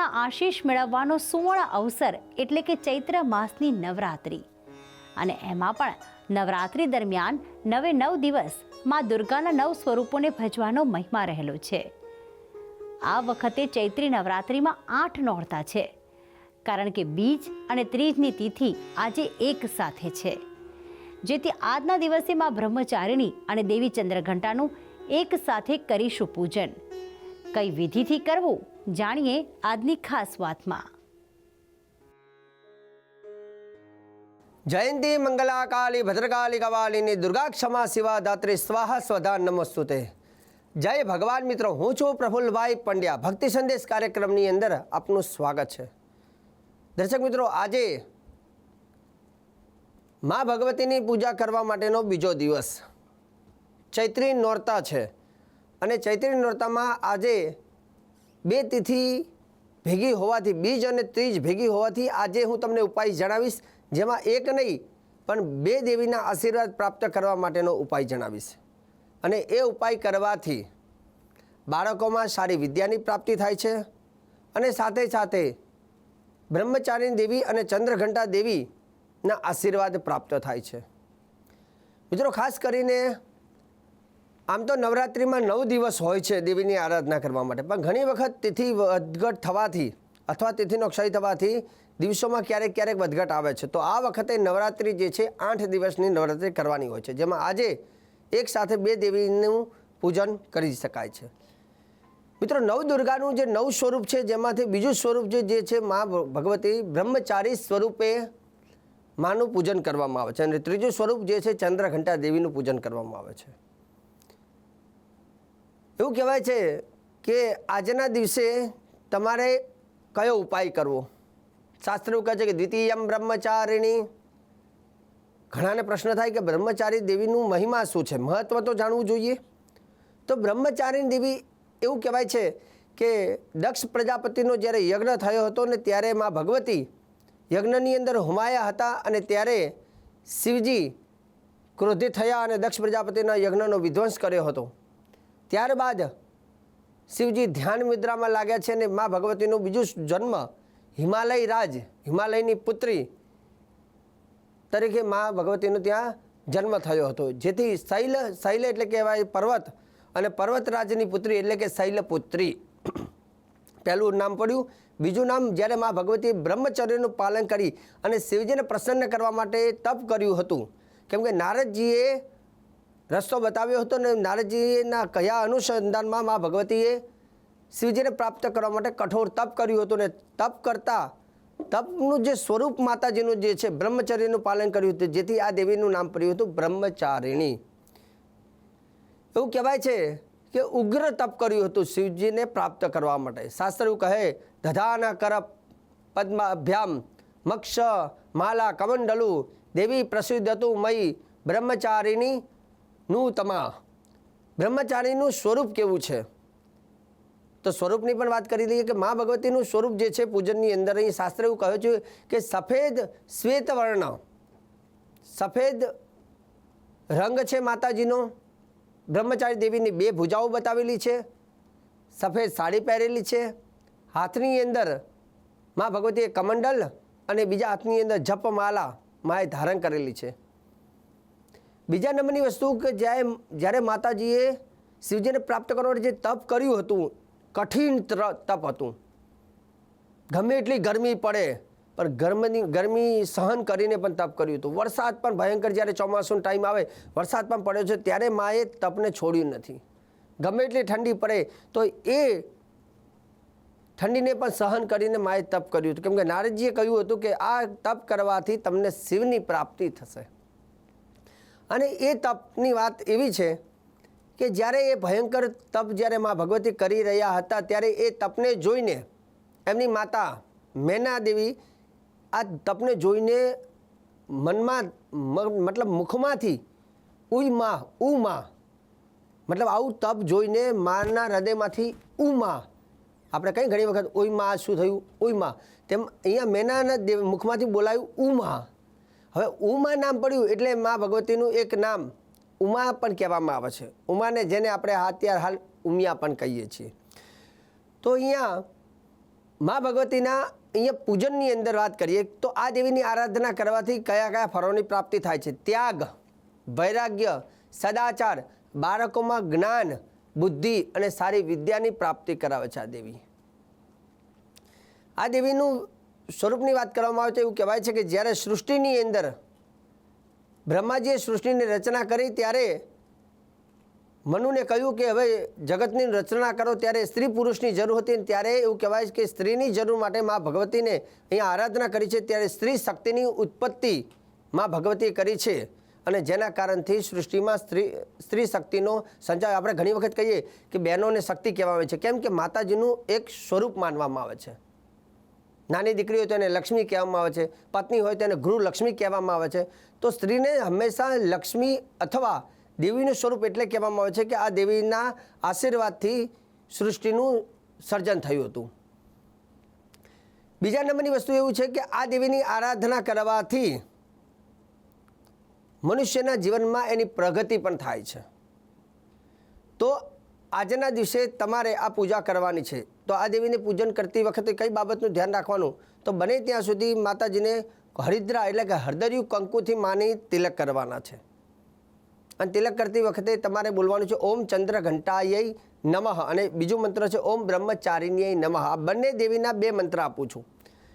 મા આશીષ મેળવવાનો સુવર્ણ અવસર એટલે કે ચૈત્ર માસની નવરાત્રિ. અને એમાં પણ નવરાત્રિ દરમિયાન નવે નવ દિવસ મા દુર્ગાના નવ સ્વરૂપોને ભજવાનો મહિમા રહેલો છે. આ વખતે ચૈત્રી નવરાત્રિમાં આઠ નોરતા છે. કારણ કે બીજ અને ત્રીજની તિથિ આજે એક સાથે છે. જેથી આજના દિવસે માં બ્રહ્મચારિણી અને દેવી ચંદ્રઘંટાનું એક સાથે કરીશું પૂજન. કઈ વિધિથી કરવું, જાણીએ આજની ખાસ વાતમાં. જયંતી મંગલાકાલી, ભદ્રકાલી કવાલીની દુર્ગા ક્ષમા શિવા દાત્રી સ્વાહા સ્વધા નમસ્તુતે જય ભગવાન મિત્રો, હું છું પ્રફુલ્લભાઈ પંડ્યા. ભક્તિ સંદેશ કાર્યક્રમની અંદર આપનું સ્વાગત છે. દર્શક મિત્રો, આજે મા ભગવતીની પૂજા કરવા માટેનો બીજો દિવસ. ચૈત્રી નોરતા છે. અને ચૈત્રી નોરતામાં આજે બે તિથિ ભેગી હોવાથી, બીજ અને ત્રીજ ભેગી હોવાથી આજે હું તમને ઉપાય જણાવીશ, જેમાં એક નહીં, પણ બે દેવીના આશીર્વાદ પ્રાપ્ત કરવા માટેનો ઉપાય જણાવીશ. અને એ ઉપાય કરવાથી બાળકોમાં સારી વિદ્યાની પ્રાપ્તિ થાય છે અને સાથે સાથે બ્રહ્મચારીણી દેવી અને ચંદ્રઘંટા દેવીના આશીર્વાદ પ્રાપ્ત થાય છે. મિત્રો, ખાસ કરીને આમ તો નવરાત્રિમાં નવ દિવસ હોય છે દેવીની આરાધના કરવા માટે. પણ ઘણી વખત તિથિ વધઘટ થવાથી અથવા તિથિનો ક્ષય થવાથી દિવસોમાં ક્યારેક ક્યારેક વધઘટ આવે છે. તો આ વખતે નવરાત્રિ જે છે, આઠ દિવસની નવરાત્રિ કરવાની હોય છે. જેમાં આજે એક સાથે બે દેવીનું પૂજન કરી શકાય છે. મિત્રો, નવ દુર્ગાનું જે નવ સ્વરૂપ છે, જેમાંથી બીજું સ્વરૂપ જે છે, મા ભગવતી બ્રહ્મચારી સ્વરૂપે માનું પૂજન કરવામાં આવે છે. અને ત્રીજું સ્વરૂપ જે છે, ચંદ્રઘંટા દેવીનું પૂજન કરવામાં આવે છે. એવું કહેવાય છે કે આજના દિવસે તમારે કયો ઉપાય કરવો? શાસ્ત્ર કહે છે કે દ્વિતીયમ બ્રહ્મચારિણી. ઘણાને પ્રશ્ન થાય કે બ્રહ્મચારી દેવીનું મહિમા શું છે? મહત્વ તો જાણવું જોઈએ. તો બ્રહ્મચારિણી દેવી એવું કહેવાય છે કે દક્ષ પ્રજાપતિનો જ્યારે યજ્ઞ થયો હતો ને ત્યારે માં ભગવતી યજ્ઞની અંદર હુમાયા હતા અને ત્યારે શિવજી ક્રોધિત થયા અને દક્ષ પ્રજાપતિના યજ્ઞનો વિધ્વંસ કર્યો હતો. ત્યારબાદ શિવજી ધ્યાન મુદ્રામાં લાગ્યા છે અને મા ભગવતીનું બીજું જન્મ હિમાલય રાજ, હિમાલયની પુત્રી તરીકે મા ભગવતીનો ત્યાં જન્મ થયો હતો. જેથી શૈલ શૈલ એટલે કહેવાય પર્વત અને પર્વતરાજની પુત્રી એટલે કે શૈલપુત્રી. પહેલું નામ પડ્યું. બીજું નામ જ્યારે મા ભગવતી બ્રહ્મચર્યનું પાલન કરી અને શિવજીને પ્રસન્ન કરવા માટે તપ કર્યું હતું. કેમ કે નારદજીએ રસ્તો બતાવ્યો હતો ને નારદજીના કયા અનુસંધાનમાં મા ભગવતીએ શિવજીને પ્રાપ્ત કરવા માટે કઠોર તપ કર્યું હતું ને તપ કરતાં તપનું જે સ્વરૂપ માતાજીનું જે છે, બ્રહ્મચર્યનું પાલન કર્યું હતું, જેથી આ દેવીનું નામ પડ્યું હતું બ્રહ્મચારિણી. એવું કહેવાય છે કે ઉગ્ર તપ કર્યું હતું શિવજીને પ્રાપ્ત કરવા માટે. શાસ્ત્ર એવું કહે, ધધાના કર પદ્માભ્યામ મક્ષ માલા કમંડલુ દેવી પ્રસિદ્ધ હતું મય બ્રહ્મચારિણી નું તમા, બ્રહ્મચારીનું સ્વરૂપ કેવું છે? તો સ્વરૂપની પણ વાત કરી લઈએ કે મા ભગવતીનું સ્વરૂપ જે છે પૂજનની અંદર, અહીં શાસ્ત્ર એવું કહ્યું છે કે સફેદ શ્વેત વર્ણ, સફેદ રંગ છે માતાજીનો. બ્રહ્મચારી દેવીની બે ભુજાઓ બતાવેલી છે, સફેદ સાડી પહેરેલી છે, હાથની અંદર મા ભગવતીએ કમંડલ અને બીજા હાથની અંદર જપમાલા, માએ ધારણ કરેલી છે. બીજા નંબરની વસ્તુ કે જ્યારે જ્યારે માતાજીએ શિવજીને પ્રાપ્ત કરવા જે તપ કર્યું હતું, કઠિન તપ હતું. ગમે એટલી ગરમી પડે, પણ ગરમીની, ગરમી સહન કરીને પણ તપ કર્યું હતું. વરસાદ પણ ભયંકર જ્યારે ચોમાસુનો ટાઈમ આવે, વરસાદ પણ પડ્યો છે, ત્યારે માએ તપને છોડ્યું નથી. ગમે એટલી ઠંડી પડે, તો એ ઠંડીને પણ સહન કરીને માએ તપ કર્યું હતું. કેમ કે નારદજીએ કહ્યું હતું કે આ તપ કરવાથી તમને શિવની પ્રાપ્તિ થશે. અને એ તપની વાત એવી છે કે જ્યારે એ ભયંકર તપ જ્યારે મા ભગવતી કરી રહ્યા હતા, ત્યારે એ તપને જોઈને એમની માતા મેના દેવી આ તપને જોઈને મનમાં મ- મતલબ મુખમાંથી ઉઈ માં ઉ માં મતલબ આવું તપ જોઈને માના હૃદયમાંથી ઉ માં આપણે કઈ ઘણી વખત ઓયમાં શું થયું? ઓયમાં તેમ અહીંયા મેનાના દેવ મુખમાંથી બોલાયું ઉમા. હવે ઉમા નામ પડ્યું એટલે મા ભગવતીનું એક નામ ઉમા પણ કહેવામાં આવે છે. ઉમાને જેને આપણે અત્યાર હાલ ઉમિયા પણ કહીએ છીએ. તો અહીંયા મા ભગવતીના અહીંયા પૂજનની અંદર વાત કરીએ તો આ દેવીની આરાધના કરવાથી કયા કયા ફળોની પ્રાપ્તિ થાય છે? ત્યાગ, વૈરાગ્ય, સદાચાર, બાળકોમાં જ્ઞાન, બુદ્ધિ અને સારી વિદ્યાની પ્રાપ્તિ કરાવે છે આ દેવી. આ દેવીનું સ્વરૂપની વાત કરવામાં આવે તો એવું કહેવાય છે કે જ્યારે સૃષ્ટિની અંદર બ્રહ્માજીએ સૃષ્ટિની રચના કરી ત્યારે મનુને કહ્યું કે હવે જગતની રચના કરો, ત્યારે સ્ત્રી પુરુષની જરૂર હતી ત્યારે એવું કહેવાય છે કે સ્ત્રીની જરૂર માટે મા ભગવતીને અહીંયા આરાધના કરી છે, ત્યારે સ્ત્રી શક્તિની ઉત્પત્તિ મા ભગવતીએ કરી છે. અને જેના કારણથી સૃષ્ટિમાં સ્ત્રી સ્ત્રી શક્તિનો સંચાર, આપણે ઘણી વખત કહીએ કે બહેનોને શક્તિ કહેવામાં આવે છે. કેમ કે માતાજીનું એક સ્વરૂપ માનવામાં આવે છે. નાની દીકરી હોય તો એને લક્ષ્મી કહેવામાં આવે છે, પત્ની હોય તો એને ગૃહ લક્ષ્મી કહેવામાં આવે છે. તો સ્ત્રીને હંમેશા લક્ષ્મી અથવા દેવીનું સ્વરૂપ એટલે કહેવામાં આવે છે કે આ દેવીના આશીર્વાદથી સૃષ્ટિનું સર્જન થયું હતું. બીજા નંબરની વસ્તુ એવું છે કે આ દેવીની આરાધના કરવાથી મનુષ્યના જીવનમાં એની પ્રગતિ પણ થાય છે. તો આજના દિવસે તમારે આ પૂજા કરવાની છે. તો આ દેવીને પૂજન કરતી વખતે કઈ બાબતનું ધ્યાન રાખવાનું? તો બને ત્યાં સુધી માતાજીને હરિદ્રા એટલે કે હળદરિયું કંકુથી માની તિલક કરવાના છે. અને તિલક કરતી વખતે તમારે બોલવાનું છે, ઓમ ચંદ્ર ઘંટાય નમઃ અને બીજું મંત્ર છે, ઓમ બ્રહ્મચારિણ્ય નમઃ આ બંને દેવીના બે મંત્ર આપું છું.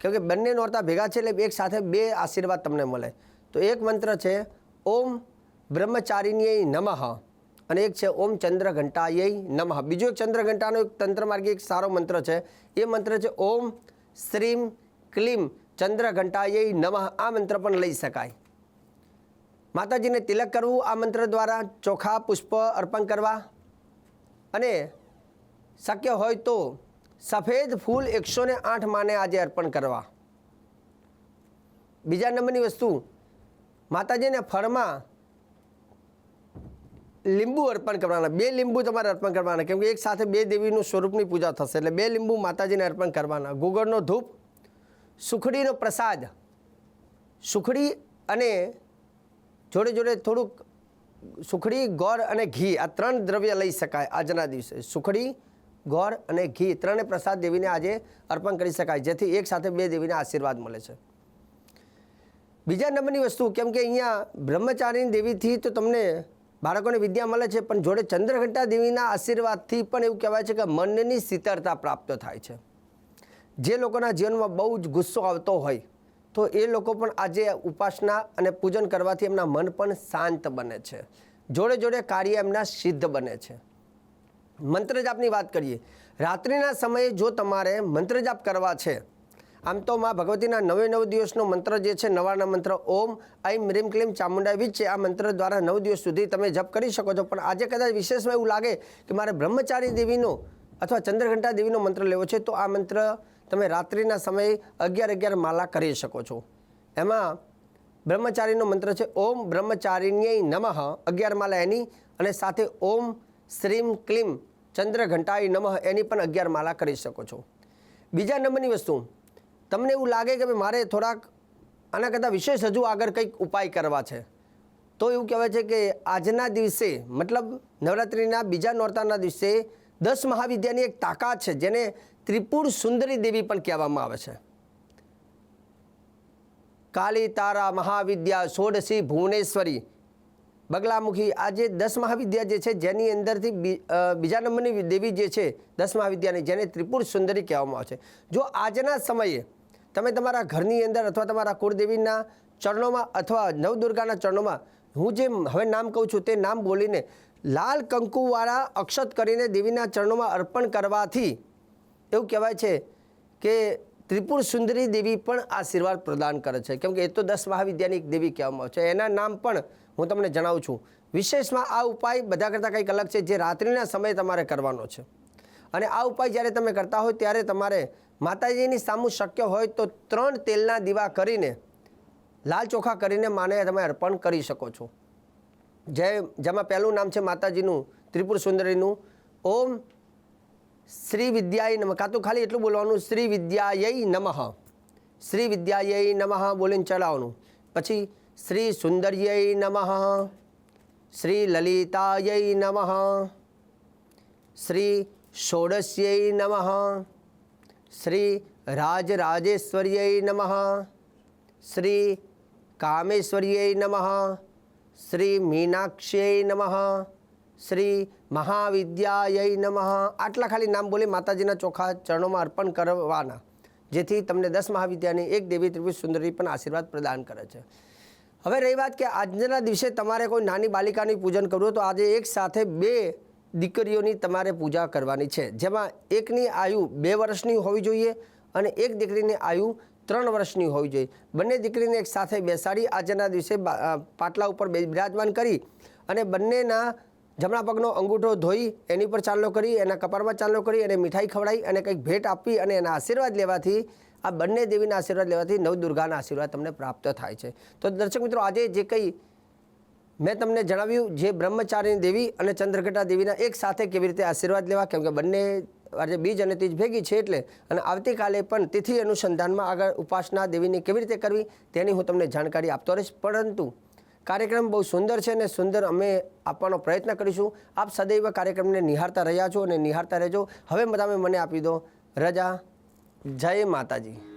કેમ કે બંને નોરતા ભેગા છે એટલે એક સાથે બે આશીર્વાદ તમને મળે. તો એક મંત્ર છે, ઓમ બ્રહ્મચારિણ્ય નમઃ અને એક છે ઓમ ચંદ્ર ઘંટાય નમઃ. બીજો ચંદ્ર ઘંટાનો એક તંત્ર માર્ગે એક સારો મંત્ર છે. એ મંત્ર છે ઓમ શ્રીમ ક્લીમ ચંદ્ર ઘંટાય નમઃ. આ મંત્ર પણ લઈ શકાય. માતાજીને તિલક કરવું, આ મંત્ર દ્વારા ચોખા, પુષ્પ અર્પણ કરવા. અને શક્ય હોય તો સફેદ ફૂલ એકસો ને આઠ માને આજે અર્પણ કરવા. બીજા નંબરની વસ્તુ, માતાજીને ફળમાં લીંબુ અર્પણ કરવાના. બે લીંબુ તમારે અર્પણ કરવાના. કેમ એક સાથે બે દેવીનું સ્વરૂપની પૂજા થશે એટલે બે લીંબુ માતાજીને અર્પણ કરવાના. ગુગળનો ધૂપ, સુખડીનો પ્રસાદ, સુખડી અને જોડે જોડે થોડુંક સુખડી, ગોળ અને ઘી આ ત્રણ દ્રવ્ય લઈ શકાય આજના દિવસે. સુખડી, ગોળ અને ઘી ત્રણે પ્રસાદ દેવીને આજે અર્પણ કરી શકાય, જેથી એક સાથે બે દેવીને આશીર્વાદ મળે છે. બીજા નંબરની વસ્તુ, કેમ કે અહીંયા બ્રહ્મચારીની દેવીથી તો તમને બાળકોને વિદ્યા મળે છે, પણ જોડે ચંદ્રઘંટા દેવીના આશીર્વાદથી પણ એવું કહેવાય છે કે મનની શીતળતા પ્રાપ્ત થાય છે. જે લોકોના જીવનમાં બહુ જ ગુસ્સો આવતો હોય, તો એ લોકો પણ આજે ઉપાસના અને પૂજન કરવાથી એમના મન પણ શાંત બને છે. જોડે જોડે કાર્ય એમના સિદ્ધ બને છે. મંત્ર જાપની વાત કરીએ. રાત્રિના સમયે જો તમારે મંત્ર જાપ કરવા છે આમ તો માં ભગવતીના નવે નવ દિવસનો મંત્ર જે છે, નવાના મંત્ર ઓમ, આઈ રીમ ક્લીમ ચામુંડા વિચ છે. આ મંત્ર દ્વારા નવ દિવસ સુધી તમે જપ કરી શકો છો. પણ આજે કદાચ વિશેષમાં એવું લાગે કે મારે બ્રહ્મચારી દેવીનો અથવા ચંદ્રઘંટા દેવીનો મંત્ર લેવો છે, તો આ મંત્ર તમે રાત્રિના સમયે અગિયાર અગિયાર માલા કરી શકો છો. એમાં બ્રહ્મચારીનો મંત્ર છે, ઓમ બ્રહ્મચારીણ્ય નમઃ, અગિયાર માલા એની અને સાથે ઓમ શ્રીમ ક્લીમ ચંદ્રઘંટાય નમઃ એની પણ અગિયાર માલા કરી શકો છો. બીજા નંબરની વસ્તુ તમને એવું લાગે કે ભાઈ મારે થોડાક આના કરતાં વિશેષ હજુ આગળ કંઈક ઉપાય કરવા છે? તો એવું કહેવાય છે કે આજના દિવસે, મતલબ નવરાત્રિના બીજા નોરતાના દિવસે દસ મહાવિદ્યાની એક તાકાત છે, જેને ત્રિપુર સુંદરી દેવી પણ કહેવામાં આવે છે. કાલી તારા મહાવિદ્યા સોડસી ભુવનેશ્વરી. બગલામુખી આ જે દસ મહાવિદ્યા જે છે, જેની અંદરથી બીજા નંબરની દેવી જે છે, દસ મહાવિદ્યાની જેને ત્રિપુર સુંદરી કહેવામાં આવે છે. જો આજના સમયે તમે તમારા ઘરની અંદર અથવા તમારા કુળદેવીના ચરણોમાં અથવા નવદુર્ગાના ચરણોમાં, હું જે હવે નામ કહું છું તે નામ બોલીને લાલ કંકુવાળા અક્ષત કરીને દેવીના ચરણોમાં અર્પણ કરવાથી એવું કહેવાય છે કે ત્રિપુર સુંદરી દેવી પણ આશીર્વાદ પ્રદાન કરે છે. કેમ કે એ તો દસ મહાવિદ્યાની એક દેવી કહેવામાં છે. એના નામ પણ હું તમને જણાવું છું. વિશેષમાં આ ઉપાય બધા કરતાં કંઈક અલગ છે જે રાત્રિના સમયે તમારે કરવાનો છે. અને આ ઉપાય જ્યારે તમે કરતા હોય ત્યારે તમારે માતાજીની સામું શક્ય હોય તો ત્રણ તેલના દીવા કરીને, લાલ ચોખા કરીને માને તમે અર્પણ કરી શકો છો. જે, જેમાં પહેલું નામ છે માતાજીનું, ત્રિપુર સુંદરીનું. ઓમ શ્રી વિદ્યાય નમઃ. કાં તો ખાલી એટલું બોલવાનું, શ્રી વિદ્યાય નમઃ. શ્રી વિદ્યાય નમઃ બોલીને ચલાવવાનું પછી શ્રી સુંદર્ય નમઃ, શ્રી લલિતાય નમઃ, શ્રી ષોડશ્ય નમઃ શ્રી રાજરાજેશ્વર્યై નમઃ. શ્રી કામેશ્વર્યై નમઃ. શ્રી મીનાક્ષ્યય નમઃ. શ્રી મહાવિદ્યાય નમઃ. આટલા ખાલી નામ બોલી માતાજીના ચોખા ચરણોમાં અર્પણ કરવાના. જેથી તમને દસ મહાવિદ્યાની એક દેવી ત્રિભુજ સુંદરી પણ આશીર્વાદ પ્રદાન કરે છે. હવે રહી વાત કે આજના દિવસે તમારે કોઈ નાની બાલિકાની પૂજન કરવું તો આજે એક સાથે બે દીકરીઓની તમારે પૂજા કરવાની છે. જેમાં એકની આયુ બે વર્ષની હોવી જોઈએ અને એક દીકરીની આયુ ત્રણ વર્ષની હોવી જોઈએ. બંને દીકરીને એક સાથે બેસાડી આજના દિવસે પાટલા ઉપર બિરાજમાન કરી અને બંનેના જમણા પગનો અંગૂઠો ધોઈ એની પર ચાંદલો કરી, એના કપાળમાં ચાંદલો કરી અને મીઠાઈ ખવડાવી અને કંઈક ભેટ આપી અને એના આશીર્વાદ લેવાથી, આ બંને દેવીના આશીર્વાદ લેવાથી નવદુર્ગાના આશીર્વાદ તમને પ્રાપ્ત થાય છે. તો દર્શક મિત્રો, આજે જે કંઈ મેં તમને જણાવ્યું જે બ્રહ્મચારીની દેવી અને ચંદ્રઘટા દેવીના એક સાથે કેવી રીતે આશીર્વાદ લેવા, કેમ કે બંને આજે બીજ અને તીજ ભેગી છે એટલે અને આવતીકાલે પણ તિથિ અનુસંધાનમાં આગળ ઉપાસના દેવીની કેવી રીતે કરવી તેની હું તમને જાણકારી આપતો રહીશ. પરંતુ કાર્યક્રમ બહુ સુંદર છે અને સુંદર અમે આપવાનો પ્રયત્ન કરીશું. આપ સદૈવ કાર્યક્રમને નિહાળતા રહ્યા છો અને નિહાળતા રહેજો. હવે તમે મને આપી દો રજા. જય માતાજી.